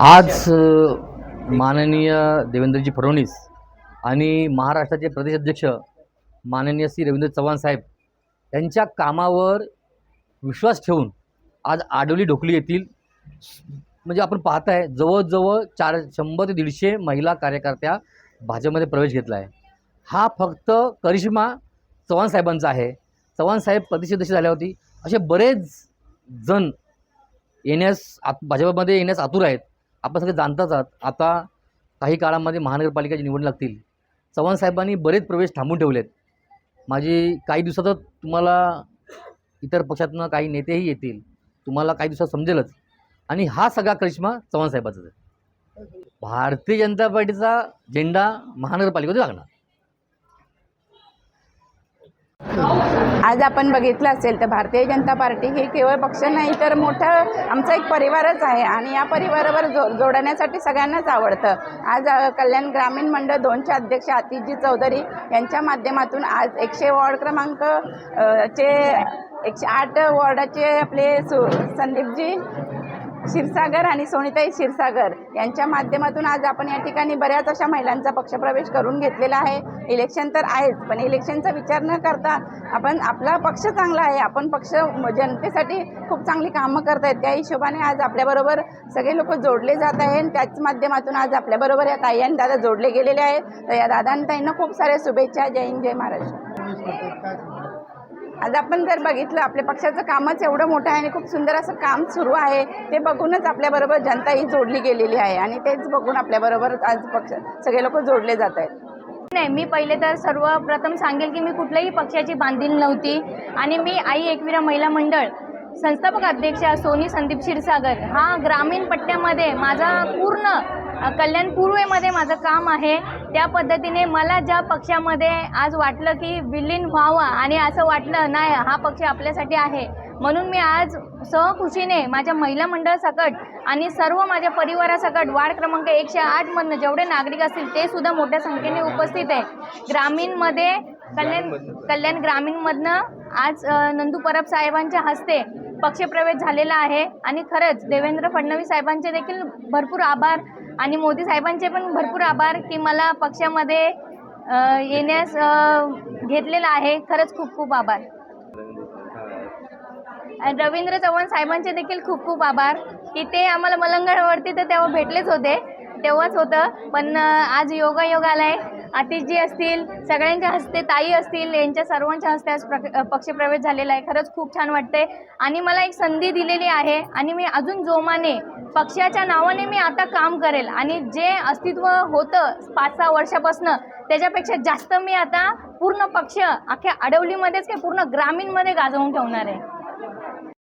आज माननीय देवेंद्रजी फडणवीस आणि महाराष्ट्राचे प्रदेश अध्यक्ष माननीय श्री रवींद्र चव्हाण साहेब यांच्या कामावर विश्वास ठेवून आज आडोली ढोकली येथील म्हणजे आपण पाहत आहे जवळजवळ चार शंभर ते दीडशे महिला कार्यकर्त्या भाजपमध्ये प्रवेश घेतला आहे हा फक्त करिश्मा चव्हाण साहेबांचा आहे. चव्हाण साहेब प्रतिशतशी झाल्या होती. असे बरेच जण येण्यास आत भाजपमध्ये येण्यास आतुर आहेत. आपण सगळे जाणताच आहात. आता काही काळामध्ये महानगरपालिकेची निवडणूक लागतील. चव्हाण साहेबांनी बरेच प्रवेश थांबून ठेवलेत. माझी काही दिवसातच तुम्हाला इतर पक्षातनं काही नेतेही येतील. तुम्हाला काही दिवसात समजेलच. आणि हा सगळा करिश्मा चव्हाण साहेबाचाच आहे. भारतीय जनता पार्टीचा झेंडा महानगरपालिकेमध्ये लागणार. आज आपण बघितलं असेल तर भारतीय जनता पार्टी ही केवळ पक्ष नाही तर मोठं आमचा एक परिवारच आहे आणि या परिवारावर जो जोडण्यासाठी सगळ्यांनाच आवडतं. आज कल्याण ग्रामीण मंडळ दोनचे अध्यक्ष आतिशजी चौधरी यांच्या माध्यमातून आज एकशे वॉर्ड क्रमांक चे एकशे आठ वॉर्डाचे आपले सु संदीपजी क्षीरसागर आणि सोनिताई क्षीरसागर यांच्या माध्यमातून आज आपण या ठिकाणी बऱ्याच अशा महिलांचा पक्षप्रवेश करून घेतलेला आहे. इलेक्शन तर आहेच पण इलेक्शनचा विचार न करता आपण आपला पक्ष चांगला आहे. आपण पक्ष जनतेसाठी खूप चांगली कामं करत आहेत त्या हिशोबाने आज आपल्याबरोबर सगळे लोक जोडले जात आहे आणि त्याच माध्यमातून आज आपल्याबरोबर या ताई आणि दादा जोडले गेलेले आहेत. तर या दादा आणि ताईंना खूप साऱ्या शुभेच्छा. जय हिंद जय महाराष्ट्र. आज आपण जर बघितलं आपल्या पक्षाचं कामच एवढं मोठं आहे आणि खूप सुंदर असं काम सुरू आहे ते बघूनच आपल्याबरोबर जनता ही जोडली गेलेली आहे आणि तेच बघून आपल्याबरोबर आज पक्ष सगळे लोक जोडले जात आहेत. नाही मी पहिले तर सर्वप्रथम सांगेल की मी कुठल्याही पक्षाची बांधील नव्हती आणि मी आई एकविरा महिला मंडळ संस्थापक अध्यक्षा सोनी संदीप क्षीरसागर. हा ग्रामीण पट्ट्यामध्ये माझा पूर्ण कल्याण पूर्वेमध्ये माझं काम आहे. त्या पद्धतीने मला ज्या पक्षामध्ये आज वाटलं की विलीन व्हावं आणि असं वाटलं नाही हा पक्ष आपल्यासाठी आहे. म्हणून मी आज सहखुशीने माझ्या महिला मंडळासकट आणि सर्व माझ्या परिवारासकट वार्ड क्रमांक एकशे आठमधनं जेवढे नागरिक असतील ते सुद्धा मोठ्या संख्येने उपस्थित आहे. ग्रामीणमध्ये कल्याण कल्याण ग्रामीणमधनं आज नंदू परब साहेबांच्या हस्ते पक्षप्रवेश झालेला आहे. आणि खरंच देवेंद्र फडणवीस साहेबांचे देखील भरपूर आभार आणि मोदी साहेबांचे पण भरपूर आभार की मला पक्षामध्ये येण्यास घेतलेला घेतलेलं आहे. खरंच खूप खूप आभार. आणि रवींद्र चव्हाण साहेबांचे देखील खूप खूप आभार की ते आम्हाला मलंगडवरती तर तेव्हा भेटलेच होते. तेव्हाच होतं. पण आज आज योगायोग आलाय. आतिशजी असतील सगळ्यांच्या हस्ते ताई असतील यांच्या सर्वांच्या हस्ते आज प्र पक्षप्रवेश झालेला आहे. खरंच खूप छान वाटते आणि मला एक संधी दिलेली आहे. आणि मी अजून जोमाने पक्षाच्या नावाने मी आता काम करेल. आणि जे अस्तित्व होतं पाच सहा वर्षापासनं त्याच्यापेक्षा जास्त मी आता पूर्ण पक्ष अख्ख्या अडवलीमध्येच काय पूर्ण ग्रामीणमध्ये गाजवून ठेवणार आहे.